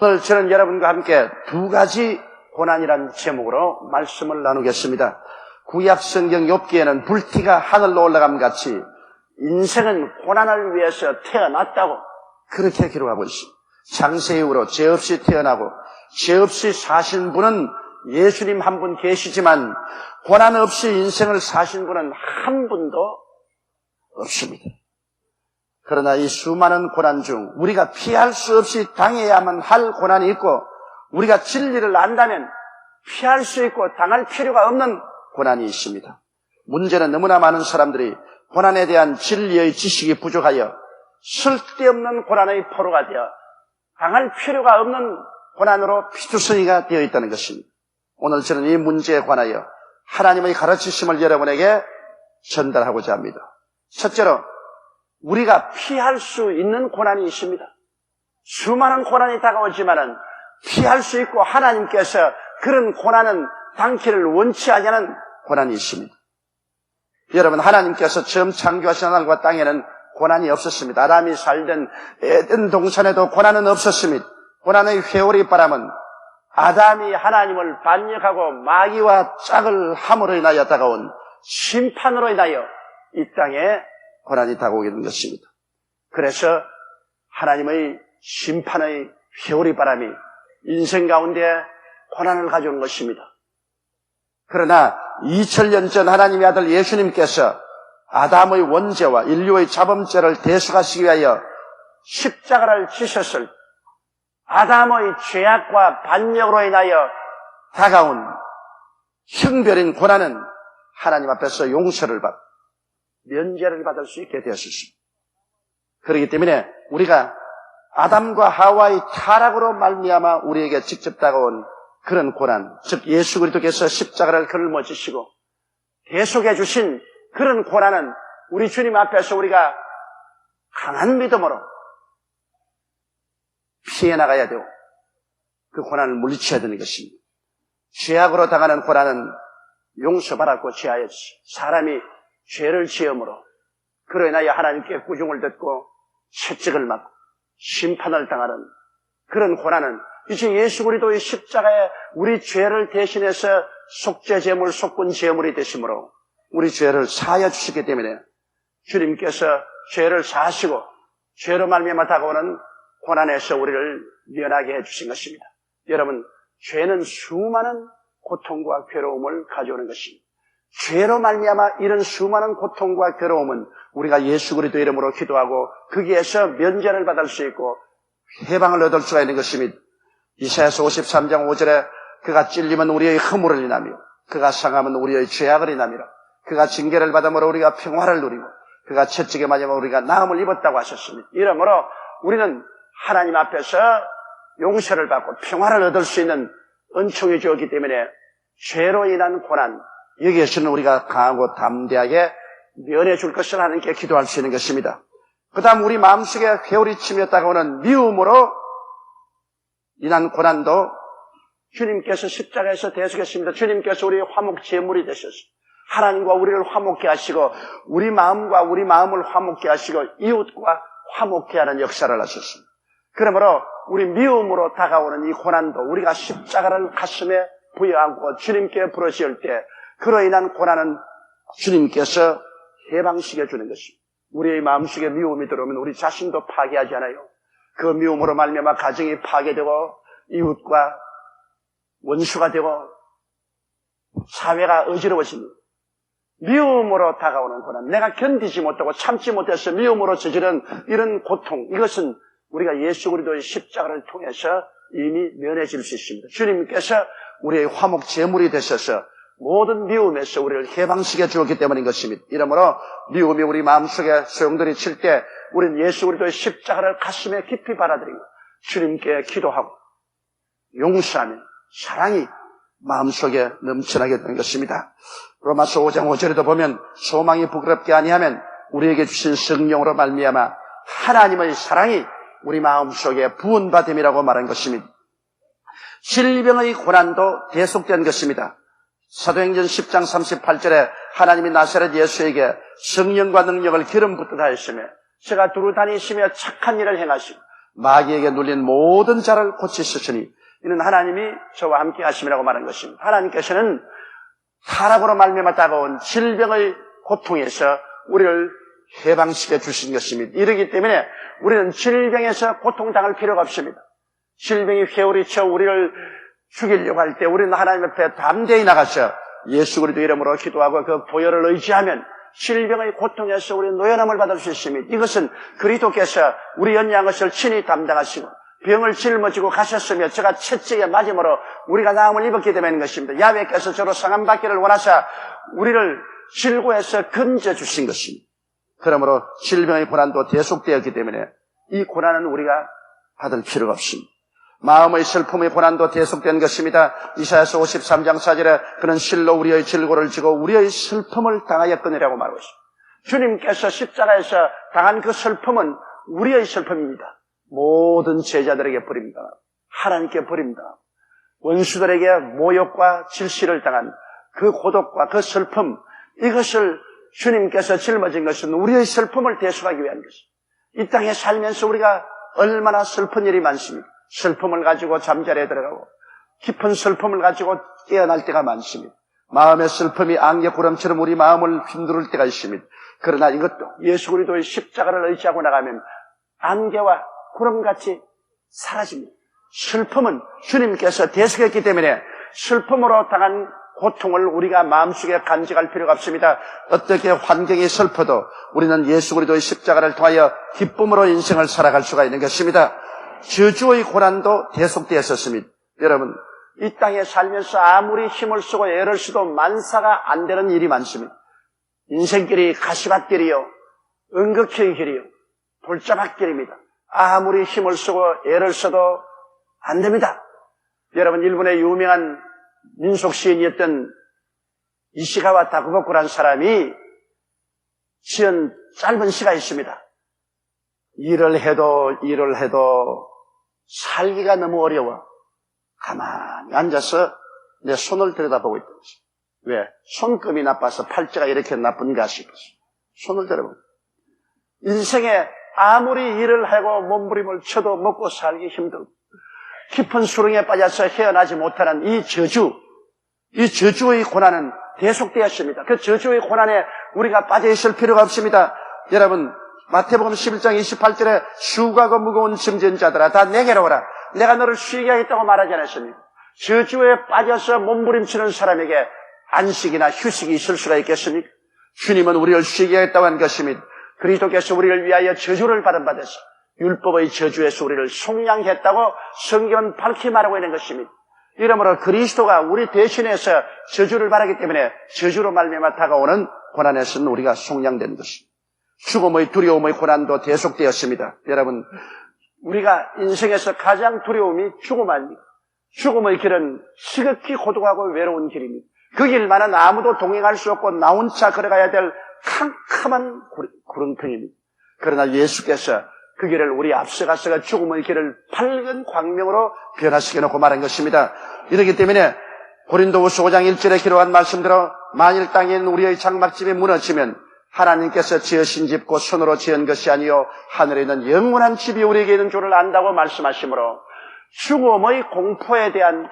오늘 저는 여러분과 함께 두 가지 고난이란 제목으로 말씀을 나누겠습니다. 구약 성경 욥기에는 불티가 하늘로 올라감 같이 인생은 고난을 위해서 태어났다고 그렇게 기록하고 있습니다. 장세 이후로 죄 없이 태어나고 죄 없이 사신 분은 예수님 한 분 계시지만 고난 없이 인생을 사신 분은 한 분도 없습니다. 그러나 이 수많은 고난 중 우리가 피할 수 없이 당해야만 할 고난이 있고 우리가 진리를 안다면 피할 수 있고 당할 필요가 없는 고난이 있습니다. 문제는 너무나 많은 사람들이 고난에 대한 진리의 지식이 부족하여 쓸데없는 고난의 포로가 되어 당할 필요가 없는 고난으로 피투성이가 되어 있다는 것입니다. 오늘 저는 이 문제에 관하여 하나님의 가르치심을 여러분에게 전달하고자 합니다. 첫째로 우리가 피할 수 있는 고난이 있습니다. 수많은 고난이 다가오지만은 피할 수 있고 하나님께서 그런 고난은 당기를 원치 않냐는 고난이 있습니다. 여러분 하나님께서 처음 창조하신 하늘과 땅에는 고난이 없었습니다. 아담이 살던 에덴 동산에도 고난은 없었습니다. 고난의 회오리 바람은 아담이 하나님을 반역하고 마귀와 짝을 함으로 인하여 다가온 심판으로 인하여 이 땅에 고난이 다가오게 된 것입니다. 그래서 하나님의 심판의 회오리 바람이 인생 가운데 고난을 가져온 것입니다. 그러나 2000년 전 하나님의 아들 예수님께서 아담의 원죄와 인류의 자범죄를 대속하시기 위하여 십자가를 지셨을 아담의 죄악과 반역으로 인하여 다가온 형별인 고난은 하나님 앞에서 용서를 받, 면제를 받을 수 있게 되었습니다. 그렇기 때문에 우리가 아담과 하와의 타락으로 말미암아 우리에게 직접 다가온 그런 고난, 즉 예수 그리스도께서 십자가를 걸머지시고 대속해 주신 그런 고난은 우리 주님 앞에서 우리가 강한 믿음으로 피해 나가야 되고 그 고난을 물리쳐야 되는 것입니다. 죄악으로 당하는 고난은 용서받았고 지하였지. 사람이 죄를 지음으로 인하여 하나님께 꾸중을 듣고 채찍을 맞고 심판을 당하는 그런 고난은 이제 예수 그리스도의 십자가에 우리 죄를 대신해서 속죄 제물, 속군 제물이 되심으로 우리 죄를 사하여 주시기 때문에 주님께서 죄를 사하시고 죄로 말미암아 다가오는 고난에서 우리를 면하게 해주신 것입니다. 여러분, 죄는 수많은 고통과 괴로움을 가져오는 것입니다. 죄로 말미암아 이런 수많은 고통과 괴로움은 우리가 예수 그리스도 이름으로 기도하고 거기에서 면제를 받을 수 있고 해방을 얻을 수가 있는 것입니다. 이사야서 53장 5절에 그가 찔리면 우리의 허물을 인하며 그가 상하면 우리의 죄악을 인하미라. 그가 징계를 받음으로 우리가 평화를 누리고 그가 채찍에 맞으면 우리가 나음을 입었다고 하셨습니다. 이러므로 우리는 하나님 앞에서 용서를 받고 평화를 얻을 수 있는 은총이 주었기 때문에 죄로 인한 고난 여기에서는 우리가 강하고 담대하게 면해 줄 것을 하나님께 기도할 수 있는 것입니다. 그 다음 우리 마음속에 회오리 치며 다가오는 미움으로 인한 고난도 주님께서 십자가에서 대속했습니다. 주님께서 우리의 화목 제물이 되셨습니다. 하나님과 우리를 화목케 하시고 우리 마음과 우리 마음을 화목케 하시고 이웃과 화목케 하는 역사를 하셨습니다. 그러므로 우리 미움으로 다가오는 이 고난도 우리가 십자가를 가슴에 부여하고 주님께 부르실 때 그로 인한 고난은 주님께서 해방시켜 주는 것입니다. 우리의 마음속에 미움이 들어오면 우리 자신도 파괴하지 않아요. 그 미움으로 말미암아 가정이 파괴되고 이웃과 원수가 되고 사회가 어지러워집니다. 미움으로 다가오는 고난, 내가 견디지 못하고 참지 못해서 미움으로 저지른 이런 고통, 이것은 우리가 예수 그리스도의 십자가를 통해서 이미 면해질 수 있습니다. 주님께서 우리의 화목 제물이 되셔서 모든 미움에서 우리를 해방시켜 주었기 때문인 것입니다. 이러므로 미움이 우리 마음속에 소용돌이 칠 때 우리는 예수 그리스도의 십자가를 가슴에 깊이 받아들이고 주님께 기도하고 용서하며 사랑이 마음속에 넘쳐나게 되는 것입니다. 로마서 5장 5절에도 보면 소망이 부끄럽게 아니하면 우리에게 주신 성령으로 말미암아 하나님의 사랑이 우리 마음속에 부은받음이라고 말한 것입니다. 질병의 고난도 계속된 것입니다. 사도행전 10장 38절에 하나님이 나사렛 예수에게 성령과 능력을 기름 붓듯 하였으며 제가 두루 다니시며 착한 일을 행하시고 마귀에게 눌린 모든 자를 고치셨으니 이는 하나님이 저와 함께 하심이라고 말한 것입니다. 하나님께서는 타락으로 말미암아 다가온 질병의 고통에서 우리를 해방시켜 주신 것입니다. 이러기 때문에 우리는 질병에서 고통당할 필요가 없습니다. 질병이 회오리쳐 우리를 죽이려고 할 때 우리는 하나님 앞에 담대히 나가서 예수 그리스도 이름으로 기도하고 그 보혈을 의지하면 질병의 고통에서 우리 노연함을 받을 수 있습니다. 이것은 그리스도께서 우리 연약한 것을 친히 담당하시고 병을 짊어지고 가셨으며 제가 채찍에 맞음으로 우리가 나음을 입었기 때문인 것입니다. 야외께서 저로 상함 받기를 원하사 우리를 질고해서 건져 주신 것입니다. 그러므로 질병의 고난도 대속되었기 때문에 이 고난은 우리가 받을 필요가 없습니다. 마음의 슬픔의 고난도 대속된 것입니다. 이사야서 53장 4절에 그는 실로 우리의 질고를 지고 우리의 슬픔을 당하였거니라고 말하고 있습니다. 주님께서 십자가에서 당한 그 슬픔은 우리의 슬픔입니다. 모든 제자들에게 버립니다. 하나님께 버립니다. 원수들에게 모욕과 질시를 당한 그 고독과 그 슬픔 이것을 주님께서 짊어진 것은 우리의 슬픔을 대속하기 위한 것입니다. 이 땅에 살면서 우리가 얼마나 슬픈 일이 많습니까? 슬픔을 가지고 잠자리에 들어가고 깊은 슬픔을 가지고 깨어날 때가 많습니다. 마음의 슬픔이 안개 구름처럼 우리 마음을 휘두를 때가 있습니다. 그러나 이것도 예수 그리스도의 십자가를 의지하고 나가면 안개와 구름같이 사라집니다. 슬픔은 주님께서 대속했기 때문에 슬픔으로 당한 고통을 우리가 마음속에 간직할 필요가 없습니다. 어떻게 환경이 슬퍼도 우리는 예수 그리스도의 십자가를 통하여 기쁨으로 인생을 살아갈 수가 있는 것입니다. 저주의 고난도 대속되었었습니다. 여러분, 이 땅에 살면서 아무리 힘을 쓰고 애를 써도 만사가 안 되는 일이 많습니다. 인생길이 가시밭길이요, 은극의 길이요, 돌자밭길입니다. 아무리 힘을 쓰고 애를 써도 안 됩니다. 여러분, 일본의 유명한 민속 시인이었던 이시가와 다쿠보쿠라는 사람이 지은 짧은 시가 있습니다. 일을 해도 일을 해도 살기가 너무 어려워. 가만히 앉아서 내 손을 들여다보고 있던 것이. 왜? 손금이 나빠서 팔자가 이렇게 나쁜가 싶어서. 손을 들여다보고. 인생에 아무리 일을 하고 몸부림을 쳐도 먹고 살기 힘들고 깊은 수렁에 빠져서 헤어나지 못하는 이 저주, 이 저주의 고난은 계속되었습니다. 그 저주의 고난에 우리가 빠져 있을 필요가 없습니다. 여러분, 마태복음 11장 28절에 슈가고 무거운 짐진 자들아 다 내게로 오라. 내가 너를 쉬게 하겠다고 말하지 않았습니까? 저주에 빠져서 몸부림치는 사람에게 안식이나 휴식이 있을 수가 있겠습니까? 주님은 우리를 쉬게 하겠다고 한 것입니다. 그리스도께서 우리를 위하여 저주를 받은 받아서 율법의 저주에서 우리를 속량했다고 성경은 밝히 말하고 있는 것입니다. 이러므로 그리스도가 우리 대신해서 저주를 받았기 때문에 저주로 말미암아 다가오는 고난에서는 우리가 속량된 것입니다. 죽음의 두려움의 고난도 대속되었습니다. 여러분, 우리가 인생에서 가장 두려움이 죽음 아닙니까? 죽음의 길은 시극히 고독하고 외로운 길입니다. 그 길만은 아무도 동행할 수 없고 나 혼자 걸어가야 될 캄캄한 구름텅입니다. 그러나 예수께서 그 길을 우리 앞서가서가 죽음의 길을 밝은 광명으로 변화시켜 놓고 말한 것입니다. 이렇기 때문에 고린도후서 5장 1절에 기록한 말씀대로 만일 땅에 우리의 장막집이 무너지면 하나님께서 지으신 집 곧 손으로 지은 것이 아니요 하늘에 있는 영원한 집이 우리에게 있는 줄을 안다고 말씀하시므로 죽음의 공포에 대한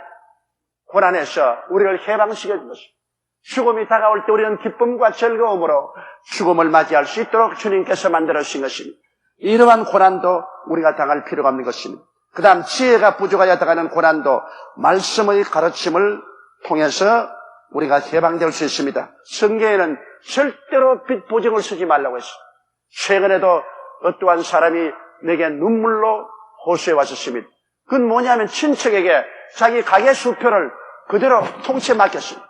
고난에서 우리를 해방시켜 준 것입니다. 죽음이 다가올 때 우리는 기쁨과 즐거움으로 죽음을 맞이할 수 있도록 주님께서 만들어 주신 것입니다. 이러한 고난도 우리가 당할 필요가 없는 것입니다. 그 다음 지혜가 부족하여 당하는 고난도 말씀의 가르침을 통해서 우리가 해방될 수 있습니다. 성경에는 절대로 빚 보증을 쓰지 말라고 했어요. 최근에도 어떠한 사람이 내게 눈물로 호소해 왔었습니다. 그건 뭐냐면 친척에게 자기 가게 수표를 그대로 통째 맡겼습니다.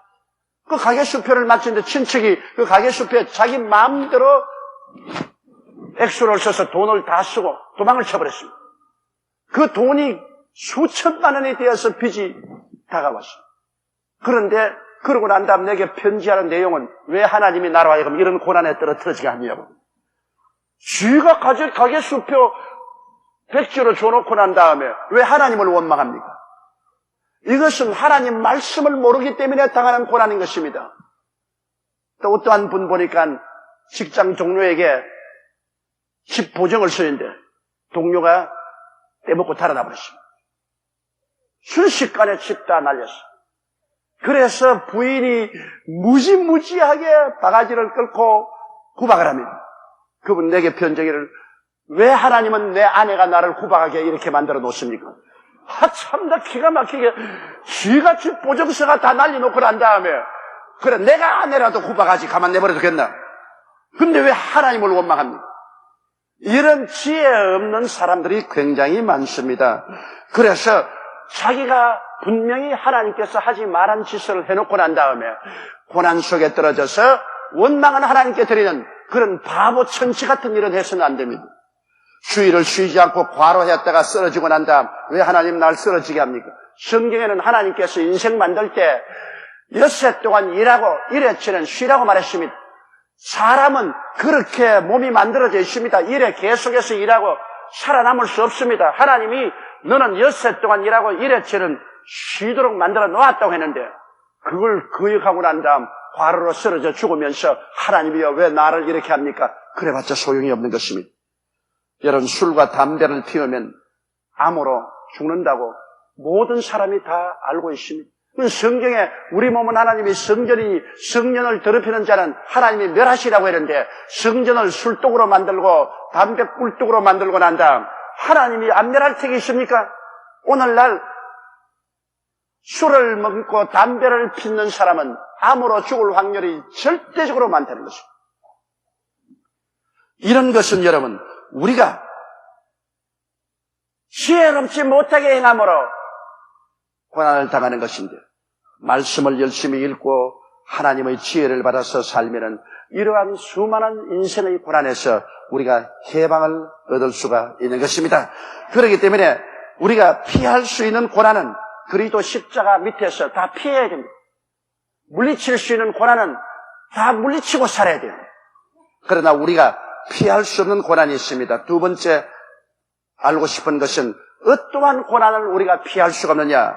그 가게 수표를 맡겼는데 친척이 그 가게 수표에 자기 마음대로 액수를 써서 돈을 다 쓰고 도망을 쳐버렸습니다. 그 돈이 수천만 원이 되어서 빚이 다가왔습니다. 그런데 그러고 난 다음 내게 편지하는 내용은 왜 하나님이 나로 하여금 이런 고난에 떨어뜨리게 하냐고. 쥐가 가져 가게 수표 백지로 줘놓고 난 다음에 왜 하나님을 원망합니까? 이것은 하나님 말씀을 모르기 때문에 당하는 고난인 것입니다. 또 어떠한 분 보니까 직장 동료에게 집 보정을 쓰는데 동료가 떼먹고 달아나 버렸습니다. 순식간에 집 다 날렸어요. 그래서 부인이 무지무지하게 바가지를 끌고 구박을 합니다. 그분 내게 편지기를 왜 하나님은 내 아내가 나를 구박하게 이렇게 만들어 놓습니까? 아, 참나 기가 막히게 쥐같이 보정서가 다 날려놓고 난 다음에 그래 내가 아내라도 구박하지 가만 내버려도 겠나? 근데 왜 하나님을 원망합니까? 이런 지혜 없는 사람들이 굉장히 많습니다. 그래서 자기가 분명히 하나님께서 하지 말한 짓을 해놓고 난 다음에 고난 속에 떨어져서 원망은 하나님께 드리는 그런 바보 천치 같은 일은 해서는 안 됩니다. 주의를 쉬지 않고 과로했다가 쓰러지고 난 다음 왜 하나님 날 쓰러지게 합니까? 성경에는 하나님께서 인생 만들 때 엿새 동안 일하고 일해치는 쉬라고 말했습니다. 사람은 그렇게 몸이 만들어져 있습니다. 일에 계속해서 일하고 살아남을 수 없습니다. 하나님이 너는 엿새 동안 일하고 일해치는 쉬도록 만들어 놓았다고 했는데 그걸 거역하고 난 다음 과로로 쓰러져 죽으면서 하나님이여 왜 나를 이렇게 합니까? 그래봤자 소용이 없는 것입니다. 여러분 술과 담배를 피우면 암으로 죽는다고 모든 사람이 다 알고 있습니다. 그 성경에 우리 몸은 하나님이 성전이 성전을 더럽히는 자는 하나님이 멸하시라고 했는데 성전을 술독으로 만들고 담배 꿀독으로 만들고 난 다음 하나님이 안 멸할 택이 있습니까? 오늘날 술을 먹고 담배를 피는 사람은 암으로 죽을 확률이 절대적으로 많다는 것입니다. 이런 것은 여러분 우리가 지혜롭지 못하게 행함으로 고난을 당하는 것인데 말씀을 열심히 읽고 하나님의 지혜를 받아서 살면은 이러한 수많은 인생의 고난에서 우리가 해방을 얻을 수가 있는 것입니다. 그렇기 때문에 우리가 피할 수 있는 고난은 그리도 십자가 밑에서 다 피해야 됩니다. 물리칠 수 있는 고난은 다 물리치고 살아야 돼요. 그러나 우리가 피할 수 없는 고난이 있습니다. 두 번째 알고 싶은 것은 어떠한 고난을 우리가 피할 수가 없느냐?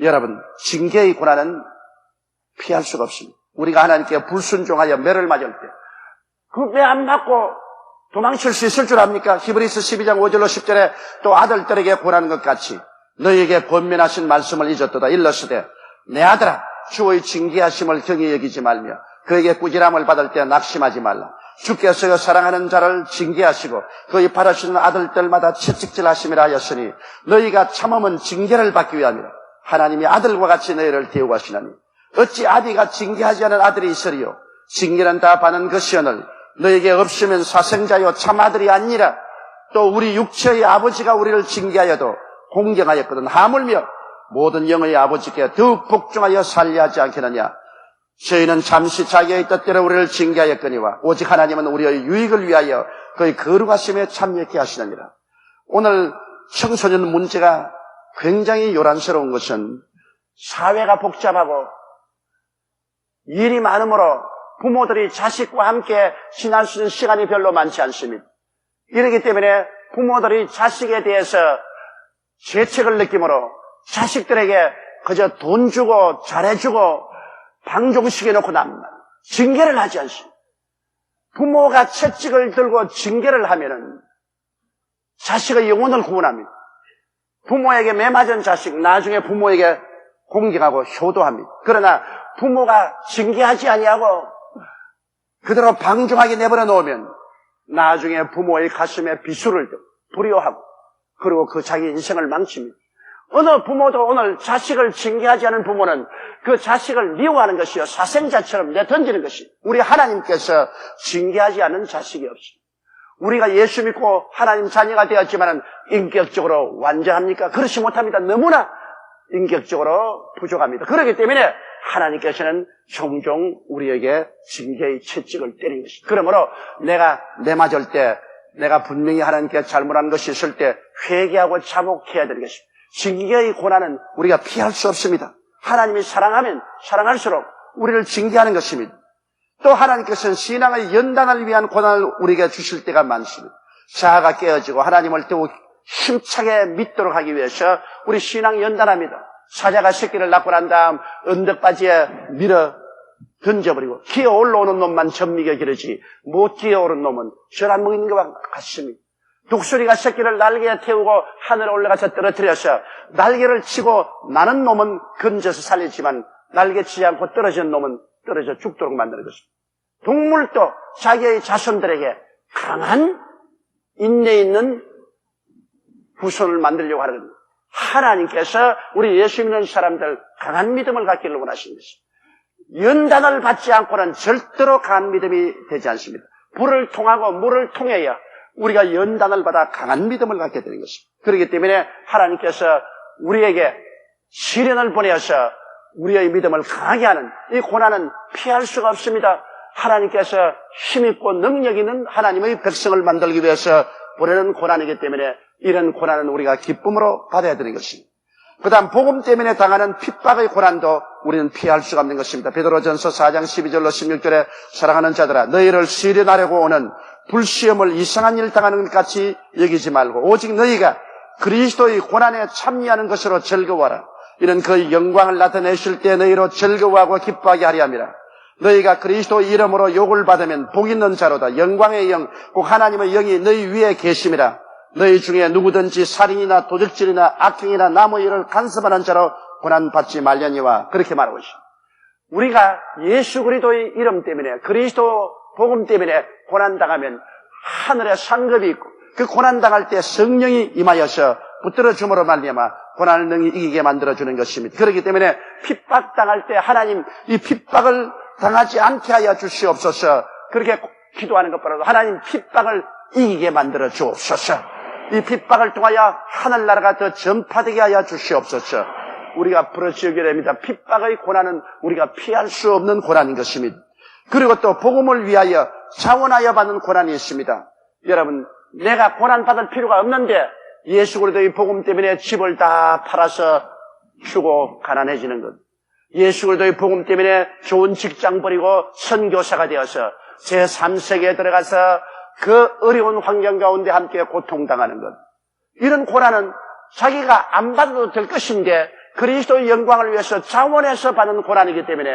여러분, 징계의 고난은 피할 수가 없습니다. 우리가 하나님께 불순종하여 매를 맞을 때, 그 매 안 맞고 도망칠 수 있을 줄 압니까? 히브리스 12장 5절로 10절에 또 아들들에게 고난한 것 같이 너희에게 권면하신 말씀을 잊었도다 일렀으되 내 아들아 주의 징계하심을 경히 여기지 말며 그에게 꾸지람을 받을 때 낙심하지 말라. 주께서 사랑하는 자를 징계하시고 그의 바라시는 아들들마다 채찍질하심이라 하였으니 너희가 참으면 징계를 받기 위함이라. 하나님이 아들과 같이 너희를 대우하시나니 어찌 아비가 징계하지 않은 아들이 있으리요 징계는 다 받는 것이오늘 너에게 없으면 사생자요 참 아들이 아니라 또 우리 육체의 아버지가 우리를 징계하여도 공경하였거든. 하물며 모든 영의 아버지께 더욱 복종하여 살려 하지 않겠느냐? 저희는 잠시 자기의 뜻대로 우리를 징계하였거니와 오직 하나님은 우리의 유익을 위하여 그의 거룩하심에 참여케 하시느니라. 오늘 청소년 문제가 굉장히 요란스러운 것은 사회가 복잡하고 일이 많으므로 부모들이 자식과 함께 지날 수 있는 시간이 별로 많지 않습니다. 이러기 때문에 부모들이 자식에 대해서 죄책을 느끼므로 자식들에게 그저 돈 주고 잘해주고 방종시켜놓고 남 징계를 하지 않습니다. 부모가 채찍을 들고 징계를 하면은 자식의 영혼을 구원합니다. 부모에게 매맞은 자식 나중에 부모에게 공경하고 효도합니다. 그러나 부모가 징계하지 아니하고 그대로 방종하게 내버려 놓으면 나중에 부모의 가슴에 비수를 두려워하고 그리고 그 자기 인생을 망칩니다. 어느 부모도 오늘 자식을 징계하지 않은 부모는 그 자식을 미워하는 것이요 사생자처럼 내던지는 것이 우리 하나님께서 징계하지 않은 자식이 없습니다. 우리가 예수 믿고 하나님 자녀가 되었지만 인격적으로 완전합니까? 그렇지 못합니다. 너무나 인격적으로 부족합니다. 그렇기 때문에 하나님께서는 종종 우리에게 징계의 채찍을 때린 것입니다. 그러므로 내가 내 맞을 때 내가 분명히 하나님께 잘못한 것이 있을 때 회개하고 자복해야 되는 것입니다. 징계의 고난은 우리가 피할 수 없습니다. 하나님이 사랑하면 사랑할수록 우리를 징계하는 것입니다. 또 하나님께서는 신앙의 연단을 위한 고난을 우리에게 주실 때가 많습니다. 자아가 깨어지고 하나님을 더욱 힘차게 믿도록 하기 위해서 우리 신앙 연단합니다. 사자가 새끼를 낳고 난 다음 언덕바지에 밀어 던져버리고 기어 올라오는 놈만 전미게 기르지 못 기어 오른 놈은 절안 먹이는 것과 같습니다. 독수리가 새끼를 날개에 태우고 하늘에 올라가서 떨어뜨려서 날개를 치고 나는 놈은 건져서 살리지만 날개 치지 않고 떨어진 놈은 떨어져 죽도록 만드는 것입니다. 동물도 자기의 자손들에게 강한 인내 있는 후손을 만들려고 하는 겁니다. 하나님께서 우리 예수 믿는 사람들 강한 믿음을 갖기를 원하시는 것입니다. 연단을 받지 않고는 절대로 강한 믿음이 되지 않습니다. 불을 통하고 물을 통해야 우리가 연단을 받아 강한 믿음을 갖게 되는 것입니다. 그렇기 때문에 하나님께서 우리에게 시련을 보내어서 우리의 믿음을 강하게 하는 이 고난은 피할 수가 없습니다. 하나님께서 힘있고 능력 있는 하나님의 백성을 만들기 위해서 보내는 고난이기 때문에 이런 고난은 우리가 기쁨으로 받아야 되는 것입니다. 그 다음 복음 때문에 당하는 핍박의 고난도 우리는 피할 수가 없는 것입니다. 베드로전서 4장 12절로 16절에 사랑하는 자들아 너희를 시련하려고 오는 불시험을 이상한 일 당하는 것 같이 여기지 말고 오직 너희가 그리스도의 고난에 참여하는 것으로 즐거워라. 이는 그 영광을 나타내실 때 너희로 즐거워하고 기뻐하게 하리 함이라. 너희가 그리스도 이름으로 욕을 받으면 복 있는 자로다. 영광의 영, 꼭 하나님의 영이 너희 위에 계심이라. 너희 중에 누구든지 살인이나 도적질이나 악행이나 나무 일을 간섭하는 자로 고난받지 말려니와 그렇게 말하고 있습니다. 우리가 예수 그리스도의 이름 때문에 그리스도 복음 때문에 고난당하면 하늘에 상급이 있고 그 고난당할 때 성령이 임하여서 붙들어 줌으로 말미암아 고난을 능히 이기게 만들어 주는 것입니다. 그렇기 때문에 핍박당할 때 하나님 이 핍박을 당하지 않게 하여 주시옵소서. 그렇게 기도하는 것보다도 하나님 핍박을 이기게 만들어 주옵소서. 이 핍박을 통하여 하늘나라가 더 전파되게 하여 주시옵소서. 우리가 부러지게 됩니다. 핍박의 고난은 우리가 피할 수 없는 고난인 것입니다. 그리고 또 복음을 위하여 자원하여 받는 고난이 있습니다. 여러분, 내가 고난 받을 필요가 없는데 예수 그리스도의 복음 때문에 집을 다 팔아서 주고 가난해지는 것. 예수 그리스도의 복음 때문에 좋은 직장 버리고 선교사가 되어서 제3세계에 들어가서 그 어려운 환경 가운데 함께 고통당하는 것. 이런 고난은 자기가 안 받아도 될 것인데 그리스도의 영광을 위해서 자원해서 받는 고난이기 때문에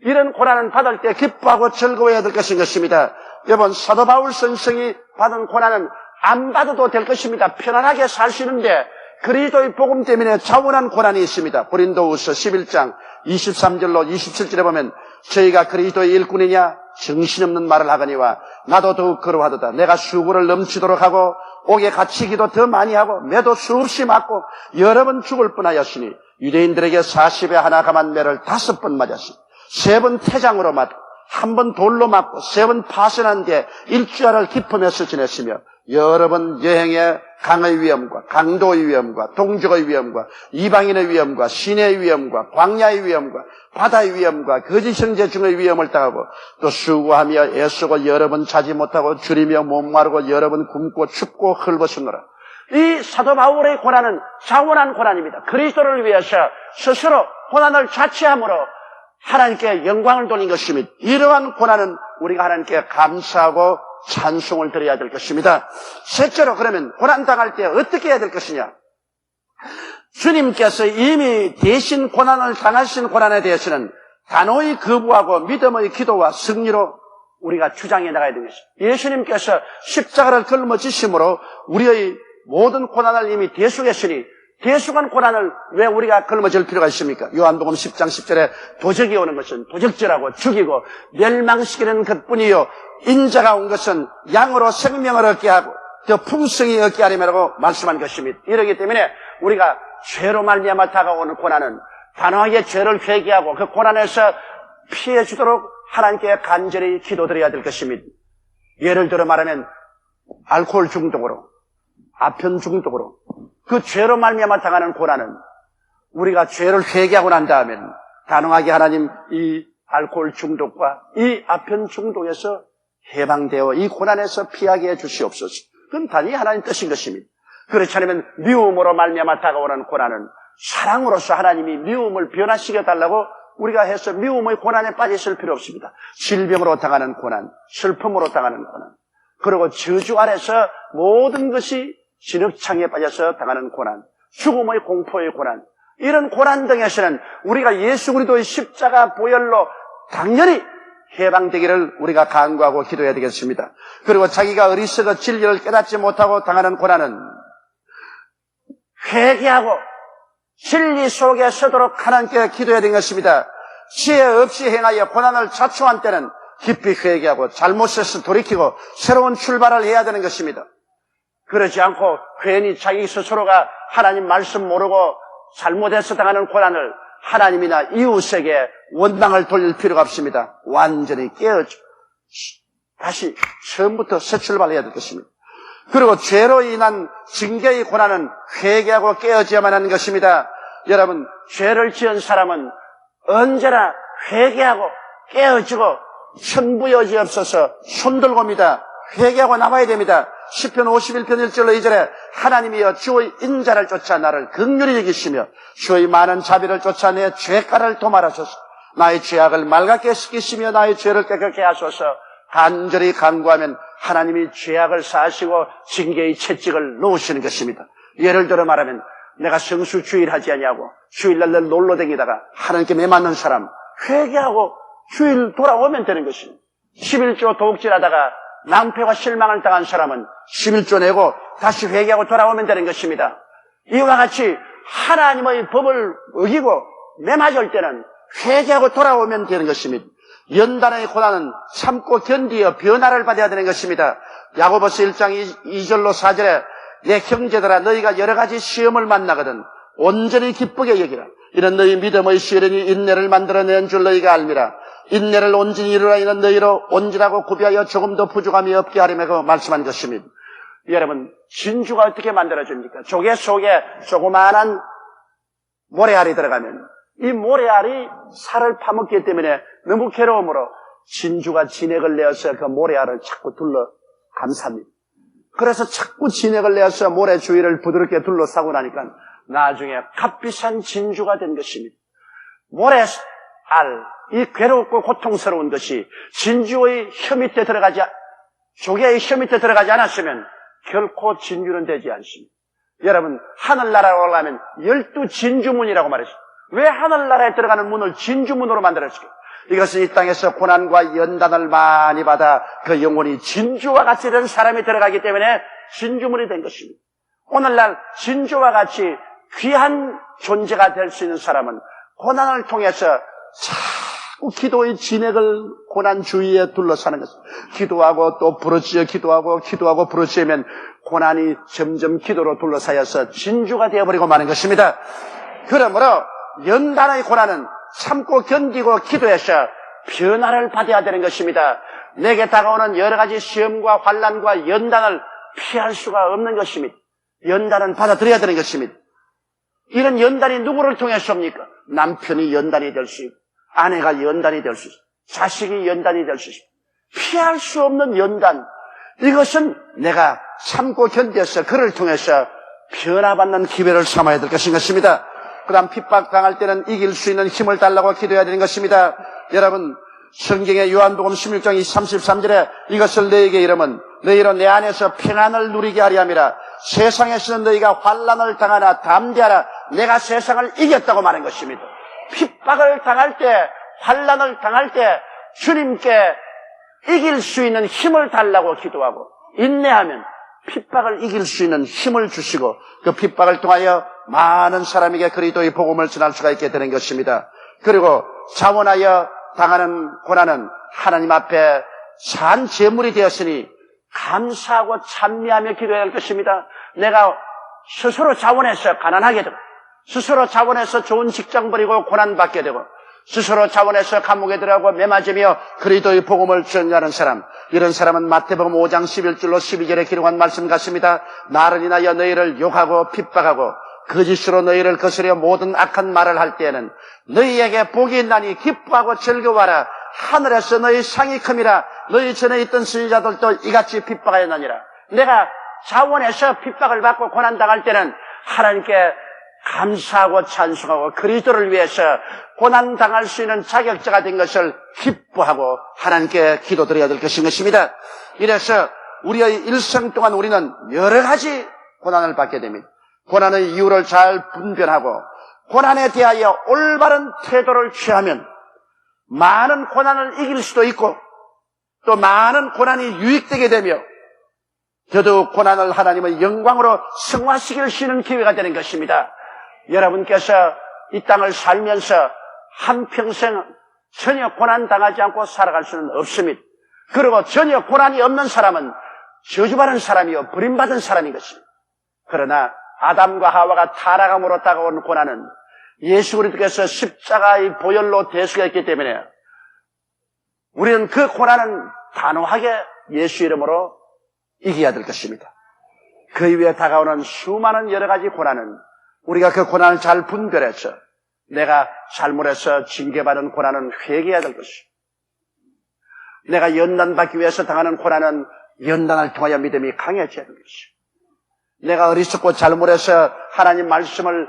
이런 고난은 받을 때 기뻐하고 즐거워해야 될 것인 것입니다. 여러분 사도 바울 선생이 받은 고난은 안 받아도 될 것입니다. 편안하게 살 수 있는데 그리스도의 복음 때문에 자원한 고난이 있습니다. 고린도후서 11장 23절로 27절에 보면 저희가 그리스도의 일꾼이냐 정신없는 말을 하거니와 나도 더욱 그러하도다. 내가 수고를 넘치도록 하고 옥에 갇히기도 더 많이 하고 매도 수없이 맞고 여러 번 죽을 뻔하였으니 유대인들에게 40에 하나 감한 매를 다섯 번 맞았으니 세 번 태장으로 맞고 한 번 돌로 맞고 세 번 파선한 뒤에 일주일을 기품에서 지냈으며 여러 번 여행의 강의 위험과 강도의 위험과 동족의 위험과 이방인의 위험과 신의 위험과 광야의 위험과 바다의 위험과 거짓 형제 중의 위험을 당하고 또 수고하며 애쓰고 여러 번 자지 못하고 줄이며 목마르고 여러 번 굶고 춥고 헐벗으노라. 이 사도 바울의 고난은 자원한 고난입니다. 그리스도를 위해서 스스로 고난을 자취함으로 하나님께 영광을 돌린 것입니다. 이러한 고난은 우리가 하나님께 감사하고 찬송을 드려야 될 것입니다. 셋째로 그러면 고난 당할 때 어떻게 해야 될 것이냐? 주님께서 이미 대신 고난을 당하신 고난에 대해서는 단호히 거부하고 믿음의 기도와 승리로 우리가 주장해 나가야 되는 것입니다. 예수님께서 십자가를 걸머지심으로 우리의 모든 고난을 이미 대수했으니 대수한 고난을 왜 우리가 걸머질 필요가 있습니까? 요한복음 10장 10절에 도적이 오는 것은 도적질하고 죽이고 멸망시키는 것뿐이요 인자가 온 것은 양으로 생명을 얻게 하고 더 풍성히 얻게 하려고 말씀한 것입니다. 이러기 때문에 우리가 죄로 말미암아 다가오는 고난은 단호하게 죄를 회개하고 그 고난에서 피해 주도록 하나님께 간절히 기도드려야 될 것입니다. 예를 들어 말하면 알코올 중독으로 아편 중독으로 그 죄로 말미암아 당하는 고난은 우리가 죄를 회개하고 난 다음에는 단호하게 하나님 이 알코올 중독과 이 아편 중독에서 해방되어 이 고난에서 피하게 해 주시옵소서. 그건 단히 하나님 뜻인 것입니다. 그렇지 않으면 미움으로 말미암아 다가오는 고난은 사랑으로서 하나님이 미움을 변화시켜 달라고 우리가 해서 미움의 고난에 있을 필요 없습니다. 질병으로 당하는 고난, 슬픔으로 당하는 고난, 그리고 저주 아래서 모든 것이 진흙창에 빠져서 당하는 고난, 죽음의 공포의 고난, 이런 고난 등에서는 우리가 예수 그리스도의 십자가 보혈로 당연히 해방되기를 우리가 간구하고 기도해야 되겠습니다. 그리고 자기가 어리석어 진리를 깨닫지 못하고 당하는 고난은 회개하고 진리 속에 서도록 하나님께 기도해야 되는 것입니다. 지혜 없이 행하여 고난을 자초한 때는 깊이 회개하고 잘못해서 돌이키고 새로운 출발을 해야 되는 것입니다. 그러지 않고 괜히 자기 스스로가 하나님 말씀 모르고 잘못해서 당하는 고난을 하나님이나 이웃에게 원망을 돌릴 필요가 없습니다. 완전히 깨어져 다시 처음부터 새 출발해야 될 것입니다. 그리고 죄로 인한 징계의 고난은 회개하고 깨어져야만 하는 것입니다. 여러분, 죄를 지은 사람은 언제나 회개하고 깨어지고 천부여지 없어서 손들고 옵니다. 회개하고 나와야 됩니다. 10편 51편 1절로 2절에 하나님이여 주의 인자를 쫓아 나를 극률히 여기시며 주의 많은 자비를 쫓아 내 죄가를 도말하소서 나의 죄악을 맑게 씻기시며 나의 죄를 깨끗게 하소서 간절히 간구하면 하나님이 죄악을 사하시고 징계의 채찍을 놓으시는 것입니다. 예를 들어 말하면 내가 성수 주일 하지 않냐고 주일날 늘 놀러 다니다가 하나님께 매맞는 사람 회개하고 주일 돌아오면 되는 것입니다. 11조 도둑질 하다가 낭패와 실망을 당한 사람은 11조 내고 다시 회개하고 돌아오면 되는 것입니다. 이와 같이 하나님의 법을 어기고 매맞을 때는 회개하고 돌아오면 되는 것입니다. 연단의 고난은 참고 견디어 변화를 받아야 되는 것입니다. 야고보스 1장 2절로 4절에 내 형제들아 너희가 여러 가지 시험을 만나거든 온전히 기쁘게 여기라. 이런 너희 믿음의 시련이 인내를 만들어낸 줄 너희가 알미라. 인내를 온전히 이루라 이는 너희로 온전하고 구비하여 조금도 부족함이 없게 하려고 말씀한 것입니다. 여러분 진주가 어떻게 만들어집니까? 조개 속에 조그마한 모래알이 들어가면 이 모래알이 살을 파먹기 때문에 너무 괴로움으로 진주가 진액을 내어서 그 모래알을 자꾸 둘러 감쌉니다. 그래서 자꾸 진액을 내어서 모래 주위를 부드럽게 둘러싸고 나니까 나중에 값비싼 진주가 된 것입니다. 모래알, 이 괴롭고 고통스러운 것이 진주의 혀 밑에 들어가지, 조개의 혀 밑에 들어가지 않았으면 결코 진주는 되지 않습니다. 여러분, 하늘나라로 올라가면 열두 진주문이라고 말했습니다. 왜 하늘나라에 들어가는 문을 진주문으로 만들었을까요? 이것은 이 땅에서 고난과 연단을 많이 받아 그 영혼이 진주와 같이 된 사람이 들어가기 때문에 진주문이 된 것입니다. 오늘날 진주와 같이 귀한 존재가 될 수 있는 사람은 고난을 통해서 자꾸 기도의 진액을 고난 주위에 둘러싸는 것입니다. 기도하고 또 부르짖어 기도하고 기도하고 부르짖으면 고난이 점점 기도로 둘러싸여서 진주가 되어버리고 마는 것입니다. 그러므로 연단의 고난은 참고 견디고 기도해서 변화를 받아야 되는 것입니다. 내게 다가오는 여러 가지 시험과 환란과 연단을 피할 수가 없는 것입니다. 연단은 받아들여야 되는 것입니다. 이런 연단이 누구를 통해서 옵니까? 남편이 연단이 될 수 있고, 아내가 연단이 될 수 있고, 자식이 연단이 될 수 있고, 피할 수 없는 연단. 이것은 내가 참고 견뎌서 그를 통해서 변화받는 기회를 삼아야 될 것인 것입니다. 그 다음 핍박 당할 때는 이길 수 있는 힘을 달라고 기도해야 되는 것입니다. 여러분, 성경의 요한복음 16장 33절에 이것을 너에게 이름은 너희로 내 안에서 평안을 누리게 하리 함이라 세상에서는 너희가 환란을 당하나 담대하라 내가 세상을 이겼다고 말한 것입니다. 핍박을 당할 때 환란을 당할 때 주님께 이길 수 있는 힘을 달라고 기도하고 인내하면 핍박을 이길 수 있는 힘을 주시고 그 핍박을 통하여 많은 사람에게 그리도의 복음을 전할 수가 있게 되는 것입니다. 그리고 자원하여 당하는 고난은 하나님 앞에 산 제물이 되었으니 감사하고 찬미하며 기도해야 할 것입니다. 내가 스스로 자원해서 가난하게 되고 스스로 자원해서 좋은 직장 버리고 고난받게 되고 스스로 자원해서 감옥에 들어가고 매맞으며 그리도의 복음을 전하는 사람. 이런 사람은 마태복음 5장 11절로 12절에 기록한 말씀 같습니다. 나를 인하여 너희를 욕하고 핍박하고 거짓으로 너희를 거스려 모든 악한 말을 할 때에는 너희에게 복이 있나니 기뻐하고 즐거워하라. 하늘에서 너희 상이 큼이라 너희 전에 있던 선지자들도 이같이 핍박하였느니라. 내가 자원해서 핍박을 받고 고난당할 때는 하나님께 감사하고 찬송하고 그리스도를 위해서 고난 당할 수 있는 자격자가 된 것을 기뻐하고 하나님께 기도드려야 될 것입니다. 이래서 우리의 일생 동안 우리는 여러 가지 고난을 받게 됩니다. 고난의 이유를 잘 분별하고 고난에 대하여 올바른 태도를 취하면 많은 고난을 이길 수도 있고 또 많은 고난이 유익되게 되며 더더욱 고난을 하나님의 영광으로 승화시킬 수 있는 기회가 되는 것입니다. 여러분께서 이 땅을 살면서 한평생 전혀 고난 당하지 않고 살아갈 수는 없습니다. 그리고 전혀 고난이 없는 사람은 저주받은 사람이요 버림받은 사람인 것입니다. 그러나 아담과 하와가 타락함으로 다가온 고난은 예수 그리스도께서 십자가의 보혈로 대수했기 때문에 우리는 그 고난은 단호하게 예수 이름으로 이겨야 될 것입니다. 그 이후에 다가오는 수많은 여러 가지 고난은 우리가 그 고난을 잘 분별해서 내가 잘못해서 징계받은 고난은 회개해야 될 것입니다. 내가 연단받기 위해서 당하는 고난은 연단을 통하여 믿음이 강해져야 될 것입니다. 내가 어리석고 잘못해서 하나님 말씀을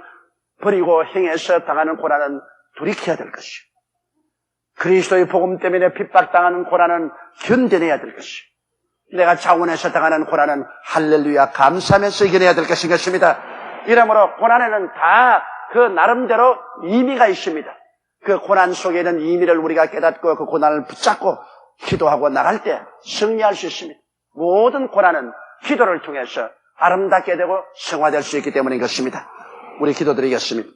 버리고 행해서 당하는 고난은 돌이켜야 될 것입니다. 그리스도의 복음 때문에 핍박당하는 고난은 견뎌내야 될 것입니다. 내가 자원해서 당하는 고난은 할렐루야 감사하면서 이겨내야 될 것인 것입니다. 이러므로 고난에는 다 그 나름대로 의미가 있습니다. 그 고난 속에 있는 의미를 우리가 깨닫고 그 고난을 붙잡고 기도하고 나갈 때 승리할 수 있습니다. 모든 고난은 기도를 통해서 아름답게 되고 성화될 수 있기 때문인 것입니다. 우리 기도드리겠습니다.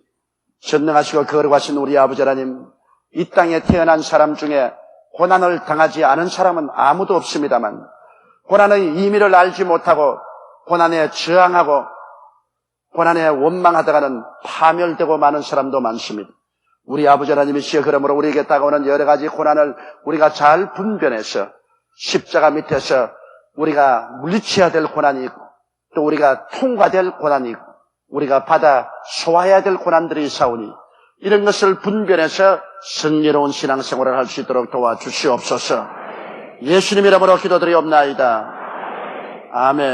전능하시고 거룩하신 우리 아버지 하나님, 이 땅에 태어난 사람 중에 고난을 당하지 않은 사람은 아무도 없습니다만, 고난의 의미를 알지 못하고 고난에 저항하고 고난에 원망하다가는 파멸되고 많은 사람도 많습니다. 우리 아버지 하나님이시여 그러므로 우리에게 다가오는 여러 가지 고난을 우리가 잘 분별해서 십자가 밑에서 우리가 물리쳐야 될 고난이 있고 또 우리가 통과될 고난이 있고 우리가 받아 소화해야 될 고난들이 있사오니 이런 것을 분별해서 승리로운 신앙생활을 할 수 있도록 도와주시옵소서 예수님 이름으로 기도드리옵나이다. 아멘.